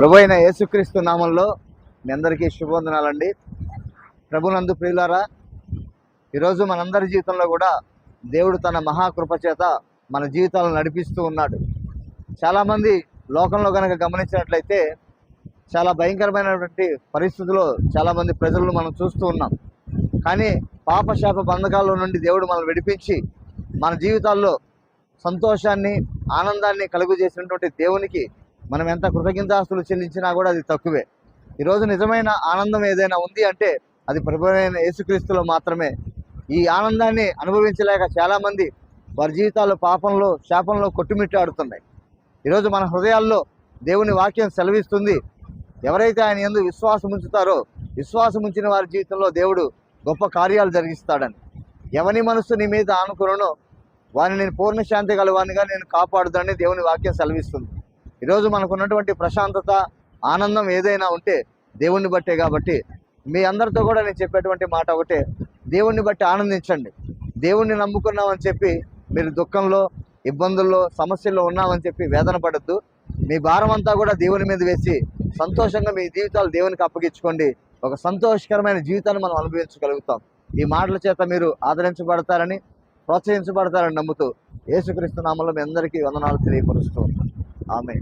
ప్రభు అయిన యేసుక్రీస్తు నామంలో మీ అందరికీ శుభవందనాలండి. ప్రభునందు ప్రియులారా ఈరోజు మనందరి జీవితంలో కూడా దేవుడు తన మహాకృప చేత మన జీవితాలను నడిపిస్తూ ఉన్నాడు. చాలామంది లోకంలో కనుక గమనించినట్లయితే చాలా భయంకరమైనటువంటి పరిస్థితుల్లో చాలామంది ప్రజలను మనం చూస్తూ ఉన్నాం. కానీ పాపశాప బంధకాల నుండి దేవుడు మనం విడిపించి మన జీవితాల్లో సంతోషాన్ని ఆనందాన్ని కలుగు చేసినటువంటి దేవునికి మనం ఎంత కృతజ్ఞతాస్తులు చెల్లించినా కూడా అది తక్కువే. ఈరోజు నిజమైన ఆనందం ఏదైనా ఉంది అంటే అది ప్రభువైన యేసుక్రీస్తులో మాత్రమే. ఈ ఆనందాన్ని అనుభవించలేక చాలామంది వారి జీవితాలు పాపంలో శాపంలో కొట్టుమిట్టాడుతున్నాయి. ఈరోజు మన హృదయాల్లో దేవుని వాక్యం సెలవిస్తుంది. ఎవరైతే ఆయన ఎందు విశ్వాసం ఉంచుతారో విశ్వాసం ఉంచిన వారి జీవితంలో దేవుడు గొప్ప కార్యాలు జరిగిస్తాడని. ఎవని మనస్సు నీ మీద ఆనుకునో వారిని నేను పూర్ణశాంతి గలవానిగా నేను కాపాడుదని దేవుని వాక్యం సెలవిస్తుంది. ఈరోజు మనకు ఉన్నటువంటి ప్రశాంతత ఆనందం ఏదైనా ఉంటే దేవుణ్ణి బట్టే కాబట్టి మీ అందరితో కూడా నేను చెప్పేటువంటి మాట ఒకటే దేవుణ్ణి బట్టి ఆనందించండి. దేవుణ్ణి నమ్ముకున్నామని చెప్పి మీరు దుఃఖంలో ఇబ్బందుల్లో సమస్యల్లో ఉన్నామని చెప్పి వేదన పడద్దు. మీ భారం అంతా కూడా దేవుని మీద వేసి సంతోషంగా మీ జీవితాలు దేవునికి అప్పగించుకోండి. ఒక సంతోషకరమైన జీవితాన్ని మనం అనుభవించగలుగుతాం. ఈ మాటల చేత మీరు ఆదరించబడతారని ప్రోత్సహించబడతారని నమ్ముతూ యేసుక్రీస్తు నామంలో మీ అందరికీ వందనాలు తెలియపరుస్తూ 阿妹